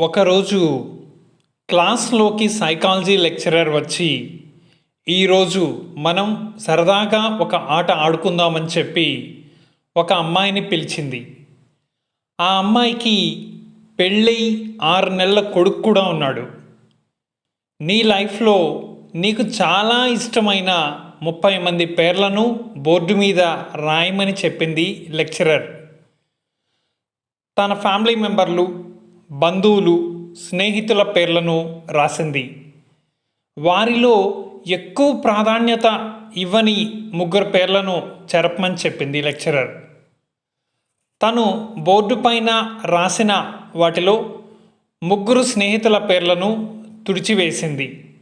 ఒకరోజు క్లాస్లోకి psychology lecturer వచ్చి ఈరోజు మనం సరదాగా ఒక ఆట ఆడుకుందామని చెప్పి ఒక అమ్మాయిని పిలిచింది. ఆ అమ్మాయికి పెళ్ళి ఆరు నెలల కొడుకు కూడా ఉన్నాడు. నీ లైఫ్లో నీకు చాలా ఇష్టమైన ముప్పై మంది పేర్లను బోర్డు మీద రాయమని చెప్పింది లెక్చరర్. తన ఫ్యామిలీ మెంబర్లు బంధువులు స్నేహితుల పేర్లను రాసింది. వారిలో ఎక్కువ ప్రాధాన్యత ఇవ్వని ముగ్గురు పేర్లను చెరపమని చెప్పింది లెక్చరర్. తను బోర్డు పైన రాసిన వాటిలో ముగ్గురు స్నేహితుల పేర్లను తుడిచివేసింది.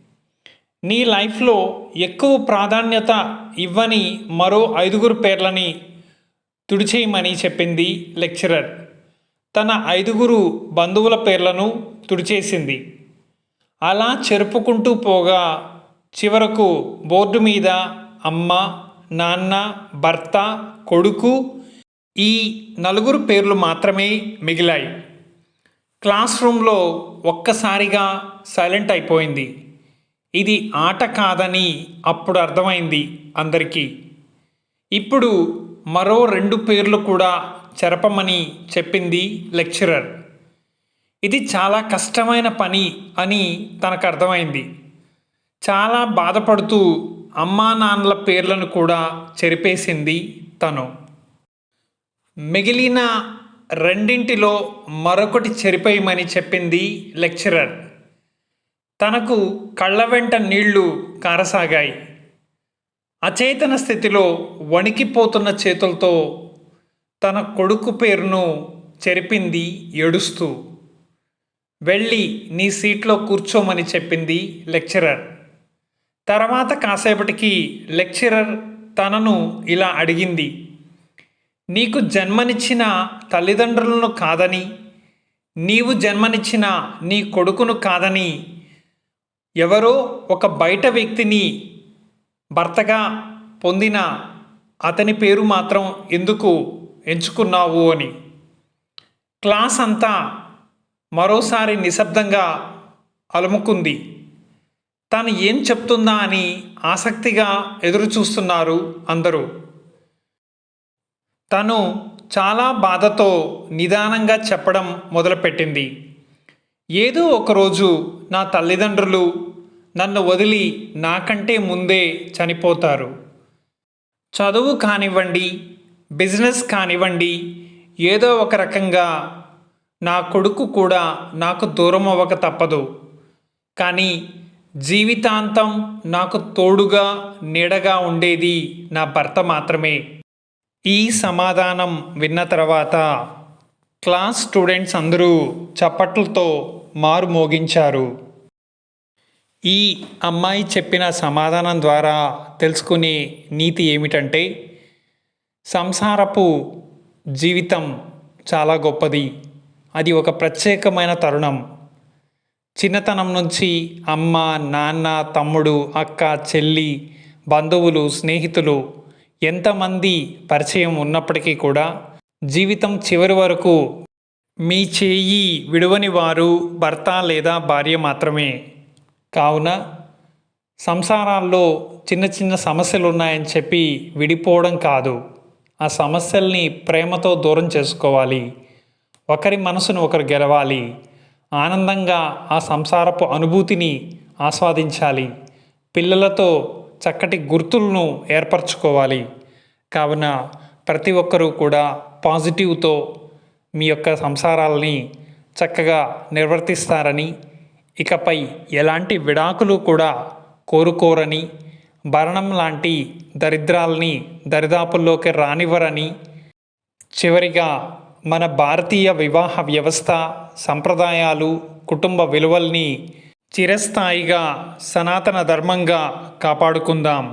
నీ లైఫ్లో ఎక్కువ ప్రాధాన్యత ఇవ్వని మరో ఐదుగురు పేర్లని తుడిచేయమని చెప్పింది లెక్చరర్. తన ఐదుగురు బంధువుల పేర్లను తుడిచేసింది. అలా చెరుపుకుంటూ పోగా చివరకు బోర్డు మీద అమ్మ నాన్న భర్త కొడుకు ఈ నలుగురు పేర్లు మాత్రమే మిగిలాయి. క్లాస్ రూమ్లో ఒక్కసారిగా సైలెంట్ అయిపోయింది. ఇది ఆట కాదని అప్పుడు అర్థమైంది అందరికీ. ఇప్పుడు మరో రెండు పేర్లు కూడా చెరపమని చెప్పింది లెక్చరర్. ఇది చాలా కష్టమైన పని అని తనకు అర్థమైంది. చాలా బాధపడుతూ అమ్మా నాన్నల పేర్లను కూడా చెరిపేసింది తను. మిగిలిన రెండింటిలో మరొకటి చెరిపేయమని చెప్పింది లెక్చరర్. తనకు కళ్ళ వెంట నీళ్ళు కారసాగాయి. అచేతన స్థితిలో వణికిపోతున్న చేతులతో తన కొడుకు పేరును చెరిపింది ఏడుస్తూ వెళ్ళి నీ సీట్లో కూర్చోమని చెప్పింది లెక్చరర్. తర్వాత కాసేపటికి లెక్చరర్ తనను ఇలా అడిగింది నీకు జన్మనిచ్చిన తల్లిదండ్రులను కాదని నీవు జన్మనిచ్చిన నీ కొడుకును కాదని ఎవరో ఒక బయట వ్యక్తిని భర్తగా పొందిన అతని పేరు మాత్రం ఎందుకు ఎంచుకున్నావు అని. క్లాస్ అంతా మరోసారి నిశ్శబ్దంగా అలుముకుంది. తను ఏం చెప్తుందా అని ఆసక్తిగా ఎదురుచూస్తున్నారు అందరూ. తను చాలా బాధతో నిదానంగా చెప్పడం మొదలుపెట్టింది. ఏదో ఒకరోజు నా తల్లిదండ్రులు నన్ను వదిలి నాకంటే ముందే చనిపోతారు. చదువు కానివ్వండి బిజినెస్ కానివ్వండి ఏదో ఒక రకంగా నా కొడుకు కూడా నాకు దూరం అవ్వక తప్పదు. కానీ జీవితాంతం నాకు తోడుగా నీడగా ఉండేది నా భర్త మాత్రమే. ఈ సమాధానం విన్న తర్వాత క్లాస్ స్టూడెంట్స్ అందరూ చప్పట్లతో మారు మోగించారు. ఈ అమ్మాయి చెప్పిన సమాధానం ద్వారా తెలుసుకునే నీతి ఏమిటంటే సంసారపు జీవితం చాలా గొప్పది. అది ఒక ప్రత్యేకమైన తరుణం. చిన్నతనం నుంచి అమ్మ నాన్న తమ్ముడు అక్క చెల్లి బంధువులు స్నేహితులు ఎంతమంది పరిచయం ఉన్నప్పటికీ కూడా జీవితం చివరి వరకు మీ చేయి విడువని వారు భర్త లేదా భార్య మాత్రమే. కావున సంసారాల్లో చిన్న చిన్న సమస్యలు ఉన్నాయని చెప్పి విడిపోవడం కాదు. ఆ సమస్యల్ని ప్రేమతో దూరం చేసుకోవాలి. ఒకరి మనసును ఒకరు గెలవాలి. ఆనందంగా ఆ సంసారపు అనుభూతిని ఆస్వాదించాలి. పిల్లలతో చక్కటి గుర్తులను ఏర్పరచుకోవాలి. కావున ప్రతి ఒక్కరూ కూడా పాజిటివ్తో మీ యొక్క సంసారాలని చక్కగా నిర్వర్తిస్తారని ఇకపై ఎలాంటి విడాకులు కూడా కోరుకోరని భరణం లాంటి దరిద్రాల్ని దరిదాపుల్లోకి రానివ్వరని చివరిగా మన భారతీయ వివాహ వ్యవస్థ సంప్రదాయాలు కుటుంబ విలువల్ని చిరస్థాయిగా సనాతన ధర్మంగా కాపాడుకుందాం.